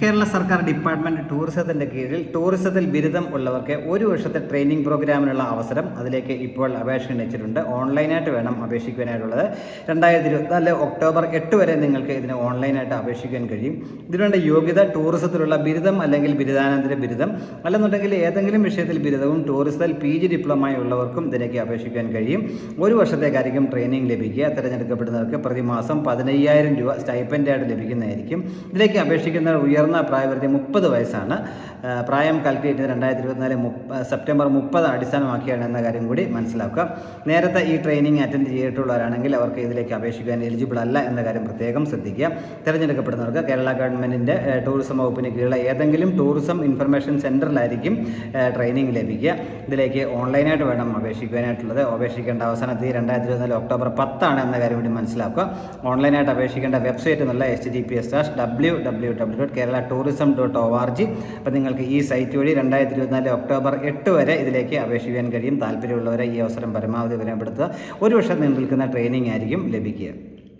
കേരള സർക്കാർ ഡിപ്പാർട്ട്മെന്റ് ടൂറിസത്തിന്റെ കീഴിൽ ടൂറിസത്തിൽ ബിരുദം ഉള്ളവർക്ക് ഒരു വർഷത്തെ ട്രെയിനിങ് പ്രോഗ്രാമിനുള്ള അവസരം അതിലേക്ക് ഇപ്പോൾ അപേക്ഷ ക്ഷണിച്ചിട്ടുണ്ട് ഓൺലൈനായിട്ട് വേണം അപേക്ഷിക്കുവാനായിട്ടുള്ളത് രണ്ടായിരത്തി ഇരുപത്തിനാല് ഒക്ടോബർ എട്ട് വരെ നിങ്ങൾക്ക് ഇതിന് ഓൺലൈനായിട്ട് അപേക്ഷിക്കാൻ കഴിയും. ഇതിനുവേണ്ട യോഗ്യത ടൂറിസത്തിലുള്ള ബിരുദം അല്ലെങ്കിൽ ബിരുദാനന്തര ബിരുദം അല്ലെന്നുണ്ടെങ്കിൽ ഏതെങ്കിലും വിഷയത്തിൽ ബിരുദവും ടൂറിസത്തിൽ പി ജി ഡിപ്ലോമയുള്ളവർക്കും ഇതിലേക്ക് അപേക്ഷിക്കാൻ കഴിയും. ഒരു വർഷത്തേക്കായിരിക്കും ട്രെയിനിങ് ലഭിക്കുക. തിരഞ്ഞെടുക്കപ്പെടുന്നവർക്ക് പ്രതിമാസം പതിനയ്യായിരം രൂപ സ്റ്റൈപ്പൻഡായിട്ട് ലഭിക്കുന്നതായിരിക്കും. ഇതിലേക്ക് അപേക്ഷിക്കുന്ന ഉയർന്ന പ്രായപരിധി മുപ്പത് വയസ്സാണ്. പ്രായം കാൽക്കുലേറ്റ് ചെയ്ത് രണ്ടായിരത്തി ഇരുപത്തിനാല് സെപ്റ്റംബർ മുപ്പത് അടിസ്ഥാനമാക്കിയാണ് എന്ന കാര്യം കൂടി മനസ്സിലാക്കുക. നേരത്തെ ഈ ട്രെയിനിങ് അറ്റൻഡ് ചെയ്തിട്ടുള്ളവരാണെങ്കിൽ അവർക്ക് ഇതിലേക്ക് അപേക്ഷിക്കാൻ എലിജിബിൾ അല്ല എന്ന കാര്യം പ്രത്യേകം ശ്രദ്ധിക്കുക. തിരഞ്ഞെടുക്കപ്പെടുന്നവർക്ക് കേരള ഗവൺമെന്റിന്റെ ടൂറിസം വകുപ്പിന് കീഴിലുള്ള ഏതെങ്കിലും ടൂറിസം ഇൻഫർമേഷൻ സെന്ററിലായിരിക്കും ട്രെയിനിങ് ലഭിക്കുക. ഇതിലേക്ക് ഓൺലൈനായിട്ട് വേണം അപേക്ഷിക്കാനായിട്ടുള്ളത് അപേക്ഷിക്കേണ്ട അവസാന തീയതി രണ്ടായിരത്തി ഇരുപത്തിനാല് ഒക്ടോബർ പത്താണ് എന്ന കാര്യം കൂടി മനസ്സിലാക്കുക. ഓൺലൈനായിട്ട് അപേക്ഷിക്കേണ്ട വെബ്സൈറ്റ് എന്നുള്ള H D P S W W W dot Kerala tourism dot O R G അപ്പോൾ നിങ്ങൾക്ക് ഈ സൈറ്റ് വഴി രണ്ടായിരത്തി ഇരുപത്തിനാല് ഒക്ടോബർ എട്ട് വരെ ഇതിലേക്ക് അപേക്ഷിക്കാൻ കഴിയും. താല്പര്യമുള്ളവരെ ഈ അവസരം പരമാവധി വിലപ്പെടുത്തുക ഒരു വർഷം നിലനിൽക്കുന്ന നിൽക്കുന്ന ട്രെയിനിങ് ആയിരിക്കും ലഭിക്കുക.